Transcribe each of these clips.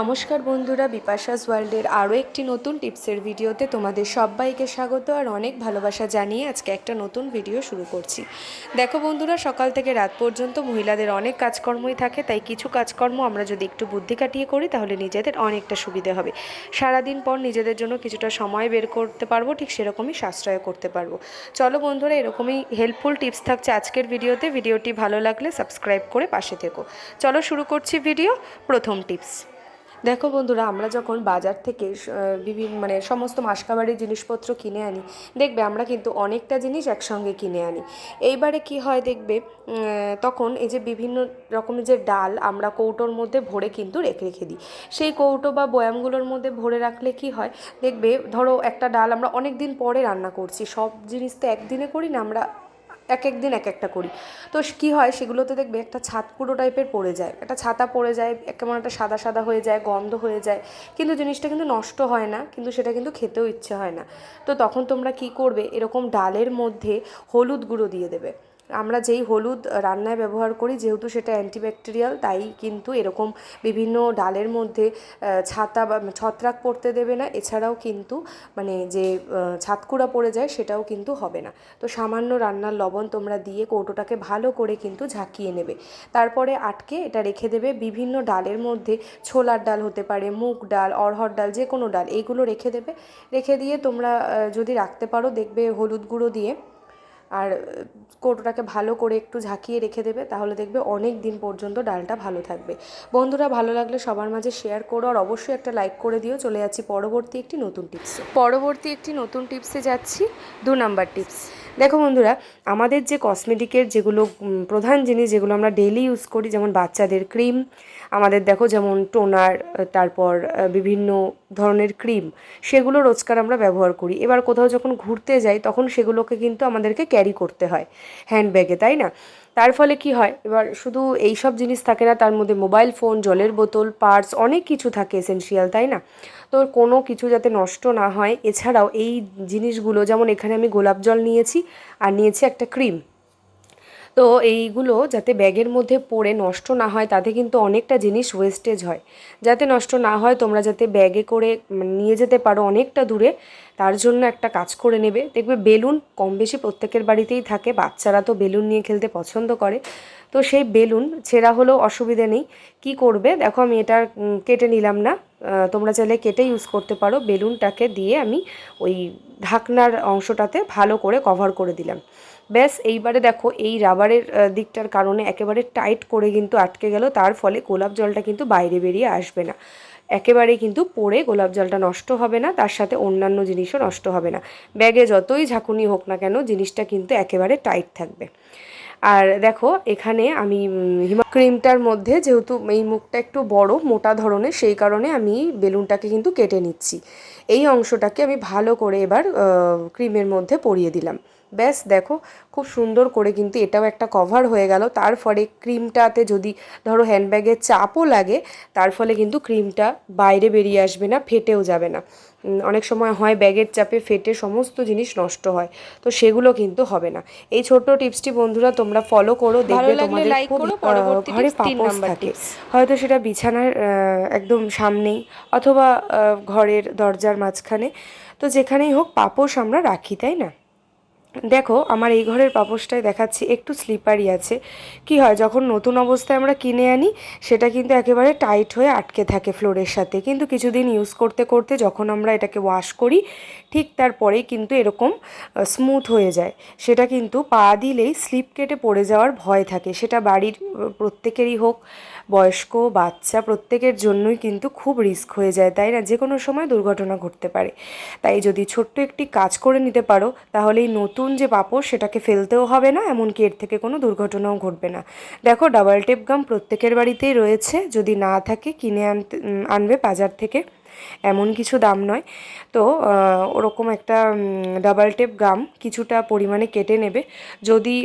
নমস্কার বন্ধুরা, বিপাশাস ওয়ার্ল্ডের আরও একটি নতুন টিপসের ভিডিওতে তোমাদের সবাইকে স্বাগত আর অনেক ভালোবাসা জানিয়ে আজকে একটা নতুন ভিডিও শুরু করছি। দেখো বন্ধুরা, সকাল থেকে রাত পর্যন্ত মহিলাদের অনেক কাজকর্মই থাকে, তাই কিছু কাজকর্ম আমরা যদি একটু বুদ্ধি কাটিয়ে করি, তাহলে নিজেদের অনেকটা সুবিধে হবে। সারাদিন পর নিজেদের জন্য কিছুটা সময় বের করতে পারব, ঠিক সেরকমই সাশ্রয় করতে পারব। চলো বন্ধুরা, এরকমই হেল্পফুল টিপস থাকছে আজকের ভিডিওতে। ভিডিওটি ভালো লাগলে সাবস্ক্রাইব করে পাশে থেকো। চলো শুরু করছি ভিডিও, প্রথম টিপস দেখো বন্ধুরা, আমরা যখন বাজার থেকে বিভিন্ন মানে সমস্ত মাসকাবাড়ির জিনিসপত্র কিনে আনি, দেখবে আমরা কিন্তু অনেকটা জিনিস একসঙ্গে কিনে আনি। এইবারে কি হয় দেখবে তখন এই যে বিভিন্ন রকমের যে ডাল আমরা কৌটোর মধ্যে ভরে কিন্তু রেখে রেখে দিই। সেই কৌটো বা বয়ামগুলোর মধ্যে ভরে রাখলে কি হয়, দেখবে ধরো একটা ডাল আমরা অনেক দিন পরে রান্না করছি, সব জিনিস তো একদিনে করি না, আমরা এক এক দিন এক একটা করি। তো কী হয় সেগুলোতে দেখবে একটা ছাত পুরো টাইপের পড়ে যায়। একটা ছাতা পড়ে যায়, কেমন একটা সাদা সাদা হয়ে যায়, গন্ধ হয়ে যায়। কিন্তু জিনিসটা কিন্তু নষ্ট হয় না, কিন্তু সেটা কিন্তু খেতেও ইচ্ছে হয় না। তো তখন তোমরা কি করবে? এরকম ডালের মধ্যে হলুদ গুঁড়ো দিয়ে দেবে। আমরা যেই হলুদ রান্নায় ব্যবহার করি, যেহেতু সেটা অ্যান্টিব্যাকটেরিয়াল তাই কিন্তু এরকম বিভিন্ন ডালের মধ্যে ছাতা বা ছত্রাক পড়তে দেবে না। এছাড়াও কিন্তু মানে যে ছাতকুড়া পড়ে যায়, সেটাও কিন্তু হবে না। তো সামান্য রান্নার লবণ তোমরা দিয়ে কৌটোটাকে ভালো করে কিন্তু ঝাঁকিয়ে নেবে। তারপরে আটকে এটা রেখে দেবে। বিভিন্ন ডালের মধ্যে ছোলার ডাল হতে পারে, মুগ ডাল অরহর ডাল যে কোনো ডাল এইগুলো রেখে দেবে। রেখে দিয়ে তোমরা যদি রাখতে পারো, দেখবে হলুদ গুঁড়ো দিয়ে আর কৌটোটাকে ভালো করে একটু ঝাঁকিয়ে রেখে দেবে, তাহলে দেখবে অনেক দিন পর্যন্ত ডালটা ভালো থাকবে। বন্ধুরা, ভালো লাগলে সবার মাঝে শেয়ার করো আর অবশ্যই একটা লাইক করে দিও। চলে যাচ্ছি পরবর্তী একটি নতুন টিপস পরবর্তী একটি নতুন টিপসে যাচ্ছি, দু নাম্বার টিপস দেখো বন্ধুরা, আমাদের যে কসমেটিকের যেগুলো প্রধান জিনিস যেগুলো আমরা ডেলি ইউজ করি, যেমন বাচ্চাদের ক্রিম আমাদের দেখো যেমন টোনার তারপর বিভিন্ন ধরনের ক্রিম সেগুলো রোজকার আমরা ব্যবহার করি। এবার কোথাও যখন ঘুরতে যাই, তখন সেগুলোকে কিন্তু আমাদেরকে ক্যারি করতে হয় হ্যান্ডব্যাগে তাই না? তার ফলে কি হয়? এবার শুধু এই সব জিনিস থাকে না, তার মধ্যে মোবাইল ফোন, জলের বোতল, পার্স অনেক কিছু থাকে এসেন্সিয়াল তাই না? তো কোনো কিছু যাতে নষ্ট না হয়, এছাড়াও এই জিনিসগুলো, যেমন এখানে আমি গোলাপ জল নিয়েছি, আর নিয়েছি একটা ক্রিম তো এইগুলো যাতে ব্যাগের মধ্যে পড়ে নষ্ট না হয়, তাতে কিন্তু অনেকটা জিনিস ওয়েস্টেজ হয়। যাতে নষ্ট না হয়, তোমরা যাতে ব্যাগে করে মানে নিয়ে যেতে পারো অনেকটা দূরে, তার জন্য একটা কাজ করে নেবে। দেখবে বেলুন কম বেশি প্রত্যেকের বাড়িতেই থাকে, বাচ্চারা তো বেলুন নিয়ে খেলতে পছন্দ করে। তো সেই বেলুন ছেঁড়া হলেও অসুবিধে নেই। কি করবে? দেখো আমি এটা কেটে নিলাম না। তোমরা চাইলে কেটে ইউজ করতে পারো। বেলুনটাকে দিয়ে আমি ওই ঢাকনার অংশটাতে ভালো করে কভার করে দিলাম। ব্যাস, এইবারে দেখো, এই রাবারের দিকটার কারণে একেবারে টাইট করে কিন্তু আটকে গেল, তার ফলে গোলাপ জলটা কিন্তু বাইরে বেরিয়ে আসবে না। একেবারে কিন্তু পরে গোলাপ জলটা নষ্ট হবে না, তার সাথে অন্যান্য জিনিসও নষ্ট হবে না। ব্যাগে যতই ঝাঁকুনি হোক না কেন, জিনিসটা কিন্তু একেবারে টাইট থাকবে। আর দেখো, এখানে আমি হিমা ক্রিমটার মধ্যে যেহেতু এই মুখটা একটু বড়, মোটা ধরনের, সেই কারণে আমি বেলুনটাকে কিন্তু কেটে নিচ্ছি। এই অংশটাকে আমি ভালো করে এবার ক্রিমের মধ্যে পরিয়ে দিলাম। ব্যাস, দেখো, খুব সুন্দর করে কিন্তু এটাও একটা কভার হয়ে গেল। তার ফলে ক্রিমটাতে যদি ধরো হ্যান্ডব্যাগে চাপও লাগে, তার ফলে কিন্তু ক্রিমটা বাইরে বেরিয়ে আসবে না, ফেটেও যাবে না। অনেক সময় হয় ব্যাগের চাপে ফেটে সমস্ত জিনিস নষ্ট হয় তো সেগুলো কিন্তু হবে না। এই ছোট্ট টিপসটি বন্ধুরা তোমরা ফলো করো দেখবে তোমাদের খুব ঘরে নাম্বার থাকে। হয়তো সেটা বিছানার একদম সামনেই অথবা ঘরের দরজার মাঝখানে। তো যেখানেই হোক পাপোশ আমরা রাখি তাই না? দেখো, আমার এই ঘরের পাপোশটায় দেখাচ্ছি, একটু স্লিপারি আছে। কি হয়, যখন নতুন অবস্থায় আমরা কিনে আনি, সেটা কিন্তু একেবারে টাইট হয়ে আটকে থাকে ফ্লোরের সাথে। কিন্তু কিছুদিন ইউজ করতে করতে যখন আমরা এটাকে ওয়াশ করি, ঠিক তারপরেই কিন্তু এরকম স্মুথ হয়ে যায়। সেটা কিন্তু পা দিলেই স্লিপ কেটে পড়ে যাওয়ার ভয় থাকে। সেটা বাড়ির প্রত্যেকেরই হোক বয়স্ক, বাচ্চা প্রত্যেকের জন্যই কিন্তু খুব রিস্ক হয়ে যায়, তাই না? যে কোনো সময় দুর্ঘটনা ঘটতে পারে। তাই যদি ছোট্ট একটি কাজ করে নিতে পারো, তাহলে এই নতুন যে পাপড় সেটাকে ফেলতেও হবে না, এমনকি এর থেকে কোনো দুর্ঘটনাও ঘটবে না। দেখো, ডাবল টেপ গাম প্রত্যেকের বাড়িতেই রয়েছে। যদি না থাকে, কিনে আনতে আনবে বাজার থেকে। এমন কিছু দাম নয়। তো ওরকম একটা ডাবল টেপ গাম কিছুটা পরিমাণে কেটে নেবে। যদি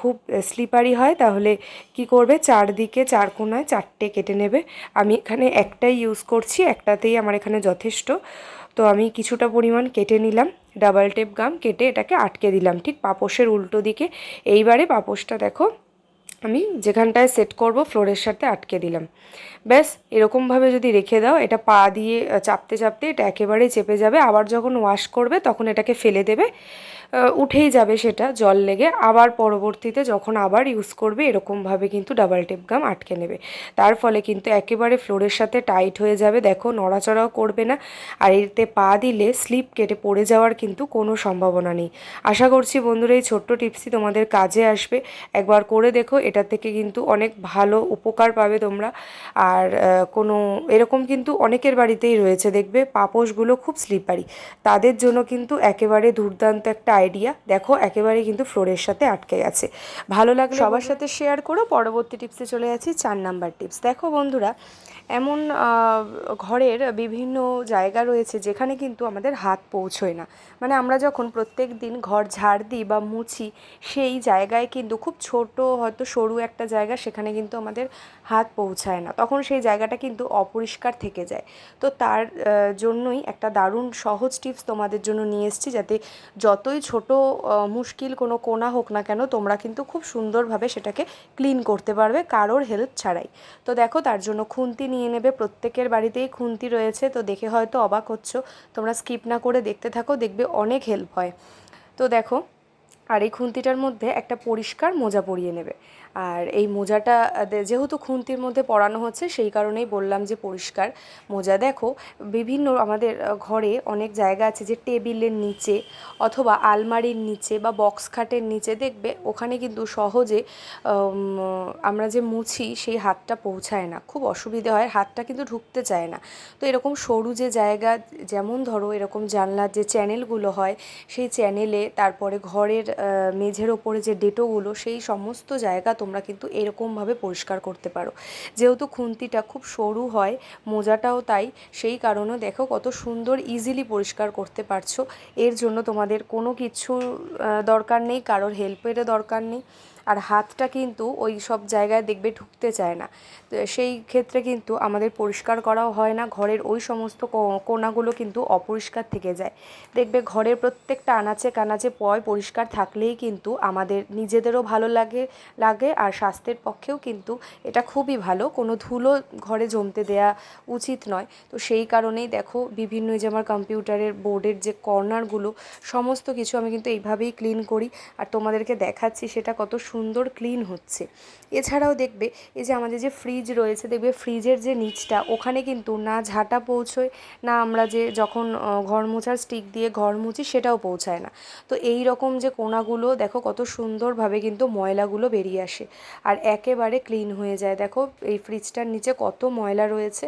খুব স্লিপারি হয়, তাহলে কি করবে? চারদিকে, চার কোনায় চারটে কেটে নেবে। আমি এখানে একটাই ইউজ করছি, একটাতেই আমার এখানে যথেষ্ট। তো, আমি কিছুটা পরিমাণ কেটে নিলাম। ডাবল টেপ গাম কেটে এটাকে আটকে দিলাম। ঠিক পাপোশের উল্টো দিকে। এইবারে পাপোশটা দেখো আমি যেখানটায় সেট করব ফ্লোরের সাথে আটকে দিলাম। ব্যাস, এরকমভাবে যদি রেখে দাও, এটা পা দিয়ে চাপতে চাপতে এটা একেবারেই চেপে যাবে। আবার যখন ওয়াশ করবে, তখন এটাকে ফেলে দেবে। উঠেই যাবে সেটা, জল লেগে। আবার পরবর্তীতে যখন আবার ইউজ করবে, এরকমভাবে কিন্তু ডাবল টেপ গাম আটকে নেবে। তার ফলে কিন্তু একেবারে ফ্লোরের সাথে টাইট হয়ে যাবে। দেখো, নড়াচড়াও করবে না। আর এতে পা দিলে স্লিপ কেটে পড়ে যাওয়ার কিন্তু কোনো সম্ভাবনা নেই। আশা করছি বন্ধুরা, এই ছোট্ট টিপসই তোমাদের কাজে আসবে। একবার করে দেখো এটা থেকে কিন্তু অনেক ভালো উপকার পাবে তোমরা। আর কোনো এরকম কিন্তু অনেকের বাড়িতেই রয়েছে। দেখবে পাপোশগুলো খুব স্লিপারি তাদের জন্য কিন্তু একেবারে দুর্দান্ত একটা আইডিয়া দেখো একেবারে কিন্তু ফ্লোরের সাথে আটকে গেছে। ভালো লাগলে সবার সাথে শেয়ার করো। পরবর্তী টিপসে চলে যাচ্ছি চার নাম্বার টিপস দেখো বন্ধুরা এমন ঘরের বিভিন্ন জায়গা রয়েছে যেখানে কিন্তু আমাদের হাত পৌঁছয় না। মানে আমরা যখন প্রত্যেক দিন ঘর ঝাড় দিই বা মুছি সেই জায়গায় কিন্তু খুব ছোট হয়তো সরু একটা জায়গা সেখানে কিন্তু আমাদের হাত পৌঁছায় না। তখন সেই জায়গাটা কিন্তু অপরিষ্কার থেকে যায়। তো তার জন্যই একটা দারুণ সহজ টিপস তোমাদের জন্য নিয়ে এসেছি যাতে যতই ছোট মুশকিল কোনো কোনা হোক না কেন তোমরা কিন্তু খুব সুন্দরভাবে সেটাকে ক্লিন করতে পারবে কারোর হেল্প ছাড়াই। তো দেখো, তার জন্য খুন্তি নিয়ে নেবে। প্রত্যেকের বাড়িতেই খুন্তি রয়েছে। তো দেখে হয়তো অবাক হচ্ছ। তোমরা স্কিপ না করে দেখতে থাকো, দেখবে অনেক হেল্প হয়। তো দেখো, আর এই খুন্তিটার মধ্যে একটা পরিষ্কার মোজা পরিয়ে নেবে। আর এই মোজাটা যেহেতু খুন্তির মধ্যে পরানো হচ্ছে, সেই কারণেই বললাম যে পরিষ্কার। মোজা দেখো, বিভিন্ন আমাদের ঘরে অনেক জায়গা আছে যে টেবিলের নিচে অথবা আলমারির নিচে বা বক্স খাটের নিচে দেখবে, ওখানে কিন্তু সহজে আমরা যে মুছি সেই হাতটা পৌঁছায় না। খুব অসুবিধে হয়, হাতটা কিন্তু ঢুকতে চায় না। তো এরকম সরু যে জায়গা, যেমন ধরো এরকম জানলার যে চ্যানেলগুলো হয়, সেই চ্যানেলে তারপরে ঘরের মেঝের ওপরে যে ডেটোগুলো, সেই সমস্ত জায়গা তোমরা কিন্তু এরকমভাবে পরিষ্কার করতে পারো। যেহেতু খুন্তিটা খুব সরু হয়, মোজাটাও তাই, সেই কারণে দেখো কত সুন্দর ইজিলি পরিষ্কার করতে পারছ। এর জন্য তোমাদের কোনো কিছু দরকার নেই, কারোর হেল্পেরও দরকার নেই। আর হাতটা কিন্তু ওই সব জায়গায় দেখবে ঢুকতে চায় না। সেই ক্ষেত্রে কিন্তু আমাদের পরিষ্কার করাও হয় না, ঘরের ওই সমস্ত কোনাগুলো কিন্তু অপরিষ্কার থেকে যায়। দেখবে ঘরের প্রত্যেকটা আনাচে কানাচে পয় পরিষ্কার থাকলেই কিন্তু আমাদের নিজেদেরও ভালো লাগে লাগে আর স্বাস্থ্যের পক্ষেও কিন্তু এটা খুবই ভালো। কোনো ধুলো ঘরে জমতে দেয়া উচিত নয়। তো সেই কারণেই দেখো বিভিন্ন যে আমার কম্পিউটারের বোর্ডের যে কর্নারগুলো, সমস্ত কিছু আমি কিন্তু এইভাবেই ক্লিন করি। আর তোমাদেরকে দেখাচ্ছি সেটা কত সুন্দর ক্লিন হচ্ছে। এছাড়াও দেখবে এই যে আমাদের যে ফ্রিজ রয়েছে, দেখবে ফ্রিজের যে নিচটা, ওখানে কিন্তু না ঝাঁটা পৌঁছয়, না আমরা যে যখন ঘর মোছার স্টিক দিয়ে ঘর মুছি সেটাও পৌঁছায় না। তো এই রকম যে কোনাগুলো, দেখো কত সুন্দরভাবে কিন্তু ময়লাগুলো বেরিয়ে আসে। আর একেবারে ক্লিন হয়ে যায়। দেখো এই ফ্রিজটার নিচে কত ময়লা রয়েছে,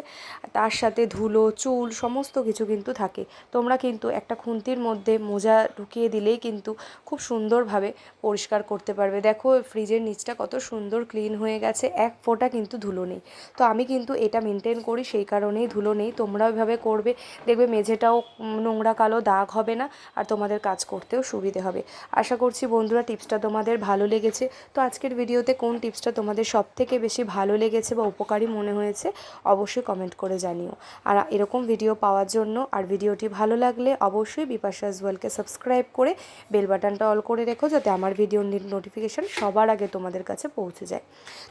তার সাথে ধুলো, চুল, সমস্ত কিছু কিন্তু থাকে। তোমরা কিন্তু একটা খুন্তির মধ্যে মোজা ঢুকিয়ে দিলেই কিন্তু খুব সুন্দরভাবে পরিষ্কার করতে পারবে। দেখো ফ্রিজের নিচটা কত সুন্দর ক্লিন হয়ে গেছে, এক ফোঁটা কিন্তু ধুলো নেই। তো আমি কিন্তু এটা মেনটেন করি, সেই কারণেই ধুলো নেই। তোমরা এভাবে করবে, দেখবে মেঝেটাও নোংরা কালো, দাগ হবে না, আর তোমাদের কাজ করতেও সুবিধে হবে। আশা করছি বন্ধুরা টিপসটা তোমাদের ভালো লেগেছে। তো আজকের ভিডিওতে কোন টিপসটা তোমাদের সব থেকে বেশি ভালো লেগেছে বা উপকারী মনে হয়েছে, অবশ্যই কমেন্ট করে জানিও। আর এরকম ভিডিও পাওয়ার জন্য, আর ভিডিওটি ভালো লাগলে অবশ্যই বিপাশা ওয়েলকে সাবস্ক্রাইব করে বেল বাটনটা অল করে রেখো, যাতে আমার ভিডিওর নোটিফিকেশান সবার আগে তোমাদের কাছে পৌঁছে যায়।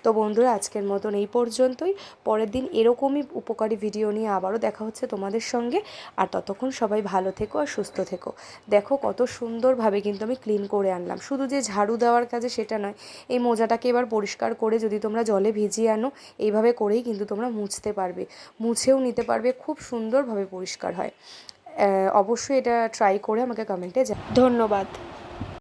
তো বন্ধুরা, আজকের মতন এই পর্যন্তই। পরের দিন এরকমই উপকারী ভিডিও নিয়ে আবারও দেখা হচ্ছে তোমাদের সঙ্গে। আর ততক্ষণ সবাই ভালো থেকো আর সুস্থ থেকো। দেখো কত সুন্দরভাবে কিন্তু আমি ক্লিন করে আনলাম। শুধু যে ঝাড়ু দেওয়ার কাজে সেটা নয়, এই মোজাটাকে এবার পরিষ্কার করে যদি তোমরা জলে ভিজিয়ে আনো, এইভাবে করেই কিন্তু তোমরা মুছতে পারবে। মুছেও নিতে পারবে, খুব সুন্দরভাবে পরিষ্কার হয়। অবশ্যই এটা ট্রাই করে আমাকে কমেন্টে যা ধন্যবাদ।